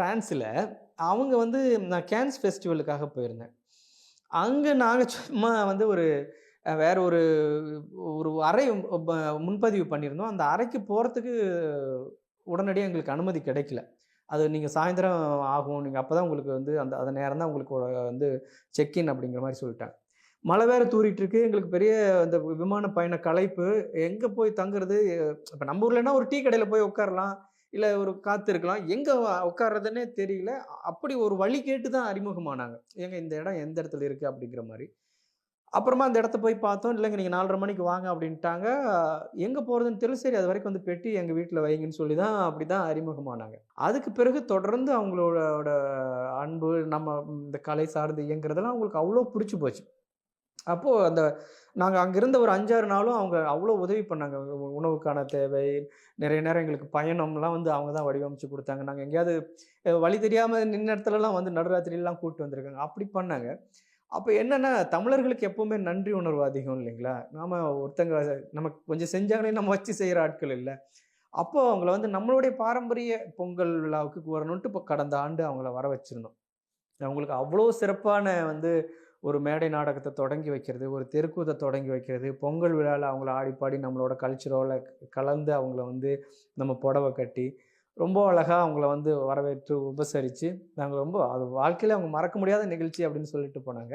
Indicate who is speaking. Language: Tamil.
Speaker 1: ஃப்ரான்ஸில் அவங்க வந்து நான் கேன்ஸ் ஃபெஸ்டிவலுக்காக போயிருந்தேன். அங்கே நாங்கள் சும்மா வந்து ஒரு வேற ஒரு ஒரு அறை ப- முன்பதிவு பண்ணியிருந்தோம். அந்த அறைக்கு போகிறதுக்கு உடனடியாக எங்களுக்கு அனுமதி கிடைக்கல. அது நீங்கள் சாயந்தரம் ஆகும். நீங்கள் அப்போ தான் உங்களுக்கு வந்து அந்த அந்த நேரம் தான் உங்களுக்கு வந்து செக்இன் அப்படிங்கிற மாதிரி சொல்லிட்டாங்க. மழை வேற தூறிட்டு இருக்கு. எங்களுக்கு பெரிய அந்த விமான பயண களைப்பு. எங்கே போய் தங்குறது? இப்போ நம்ம ஊர்லன்னா ஒரு டீ கடையில் போய் உட்காரலாம். இல்லை ஒரு காற்று இருக்கலாம். எங்கே உட்கார்றதுன்னே தெரியல. அப்படி ஒரு வழி கேட்டு தான் அறிமுகமானாங்க. ஏங்க இந்த இடம் எந்த இடத்துல இருக்குது அப்படிங்கிற மாதிரி. அப்புறமா அந்த இடத்த போய் பார்த்தோம். இல்லைங்க நீங்கள் நாலரை மணிக்கு வாங்க அப்படின்ட்டாங்க. எங்கே போகிறதுன்னு தெரியல. சரி அது வரைக்கும் வந்து பெட்டி எங்கள் வீட்டில் வைங்கன்னு சொல்லி தான் அப்படி தான் அறிமுகமானாங்க. அதுக்கு பிறகு தொடர்ந்து அவங்களோட அன்பு நம்ம இந்த கலை சார்ந்து இயங்குறதெல்லாம் அவங்களுக்கு அவ்வளோ பிடிச்சி போச்சு. அப்போது அந்த நாங்கள் அங்கே இருந்த ஒரு அஞ்சாறு நாளும் அவங்க அவ்வளோ உதவி பண்ணாங்க. உ- உணவுக்கான தேவை நிறைய நேரம் எங்களுக்கு பயணம்லாம் வந்து அவங்க தான் வடிவமைச்சு கொடுத்தாங்க. நாங்கள் எங்கேயாவது வழி தெரியாமல் நின்ன இடத்துலலாம் வந்து நடுராத்திரிலாம் கூப்பிட்டு வந்திருக்காங்க. அப்படி பண்ணாங்க. அப்போ என்னென்னா தமிழர்களுக்கு எப்போவுமே நன்றி உணர்வு அதிகம் இல்லைங்களா? நாம் ஒருத்தங்க நமக்கு கொஞ்சம் செஞ்சாங்களே நம்ம வச்சு செய்கிற ஆட்கள் இல்லை. அப்போ அவங்கள வந்து நம்மளுடைய பாரம்பரிய பொங்கல் விழாவுக்கு வரணுன்ட்டு இப்போ கடந்த ஆண்டு அவங்கள வர வச்சுருந்தோம். அவங்களுக்கு அவ்வளோ சிறப்பான வந்து ஒரு மேடை நாடகத்தை தொடங்கி வைக்கிறது ஒரு தெருக்கூத்தை தொடங்கி வைக்கிறது பொங்கல் விழாவில் அவங்கள ஆடி பாடி நம்மளோட கல்ச்சரோட கலந்து அவங்கள வந்து நம்ம புடவை கட்டி ரொம்ப அழகாக அவங்கள வந்து வரவேற்று உபசரித்து நாங்கள் ரொம்ப அது வாழ்க்கையில் அவங்க மறக்க முடியாத நிகழ்ச்சி அப்படின்னு சொல்லிட்டு போனாங்க.